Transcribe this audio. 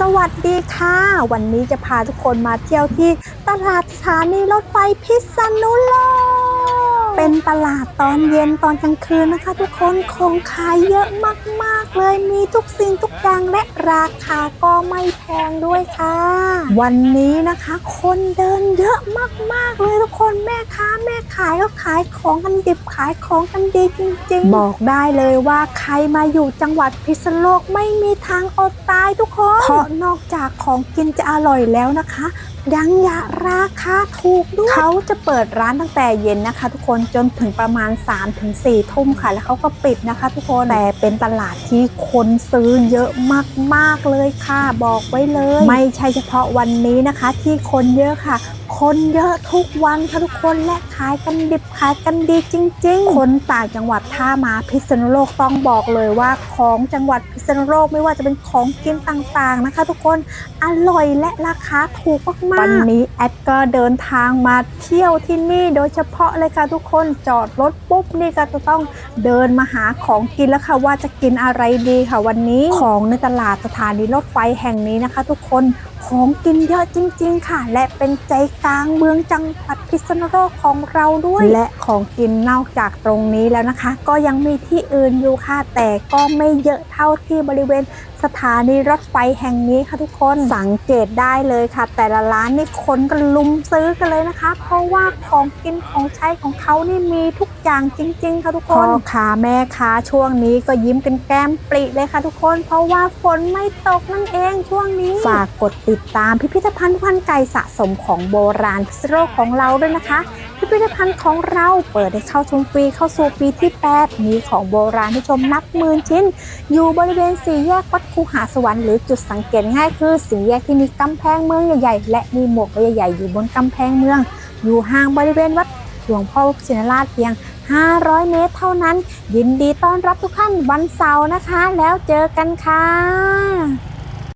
สวัสดีค่ะ วันนี้จะพาทุกคนมาเที่ยวที่ตลาดสถานีรถไฟพิษณุโลก เป็นตลาดตอนเย็นตอนกลางคืนนะคะ ทุกคนของขายเยอะมาก ๆ เลยมีทุกสิ่งทุกอย่างและราคาก็ไม่แพงด้วยค่ะ วันนี้นะคะ คนเดินเยอะมาก ๆ เลยทุกคนแม่ค้าแม่ขายก็ขายของกันดิบขายของกันดีจริง ๆ บอกได้เลยว่าใครมาอยู่จังหวัดพิษณุโลกไม่มีทางอดตายทุกคนเพราะนอกจากของกินจะอร่อยแล้วนะคะยังอยาราคาถูกด้วยเขาจะเปิดร้านตั้งแต่เย็นนะคะ ทุกคนจนถึงประมาณ3-4ทุ่มค่ะ แล้วเขาก็ปิดนะคะ ทุกคนแต่เป็นตลาดที่คนซื้อเยอะมากๆเลยค่ะ บอกไว้เลย ไม่ใช่เฉพาะวันนี้นะคะ ที่คนเยอะค่ะ คนเยอะทุกวันค่ะทุกคนและขายกันดิบขายกันดีจริง ๆ คนต่างจังหวัดถ้ามาพิษณุโลกต้องบอกเลยว่าของจังหวัดพิษณุโลกไม่ว่าจะเป็นของกินต่างๆนะคะ ทุกคนอร่อยและราคาถูกมากๆวันนี้แอดก็เดินทางมาเที่ยวที่นี่โดยเฉพาะเลยค่ะทุกคนจอดรถปุ๊บนี่ก็จะต้องเดินมาหาของกินแล้วค่ะว่าจะกินอะไรดีค่ะวันนี้ของในตลาดสถานีรถไฟแห่งนี้นะคะ ทุกคนของกินเยอะจริง ๆ ค่ะ และเป็นใจกลางเมืองจังหวัดพิษณุโลกของเราด้วย และของกินนอกจากตรงนี้แล้วนะคะ ก็ยังมีที่อื่นอยู่ค่ะแต่ก็ไม่เยอะเท่าที่บริเวณ สถานีรถไฟแห่งนี้ค่ะทุกคนสังเกตได้เลยค่ะ แต่ละร้านนี่คนก็ลุมซื้อกันเลยนะคะ เพราะว่าของกินของใช้ของเขานี่มีทุกอย่างจริง ๆ ค่ะทุกคนพ่อค้าแม่ค้าช่วงนี้ก็ยิ้มกันแก้มปริเลยค่ะทุกคน เพราะว่าฝนไม่ตกนั่นเองช่วงนี้ ฝากกดติดตามพิพิธภัณฑ์พันธุ์ไก่สะสมของโบราณพิษณุโลกของเราด้วยนะคะ พิพิธภัณฑ์ของเราเปิดให้เข้าชมฟรีเข้าสู่ปีที่ 8 มีของโบราณให้ชมนับหมื่นชิ้น อยู่บริเวณสี่แยกวัดคูหาสวรรค์หรือจุดสังเกตง่ายคือสี่แยกที่มีกำแพงเมืองใหญ่ๆ และมีหมวกใหญ่ๆ อยู่บนกำแพงเมือง อยู่ห่างบริเวณวัดหลวงพ่อชินราชเพียง 500 เมตรเท่านั้น ยินดีต้อนรับทุกท่านวันเสาร์นะคะ แล้วเจอกันค่ะ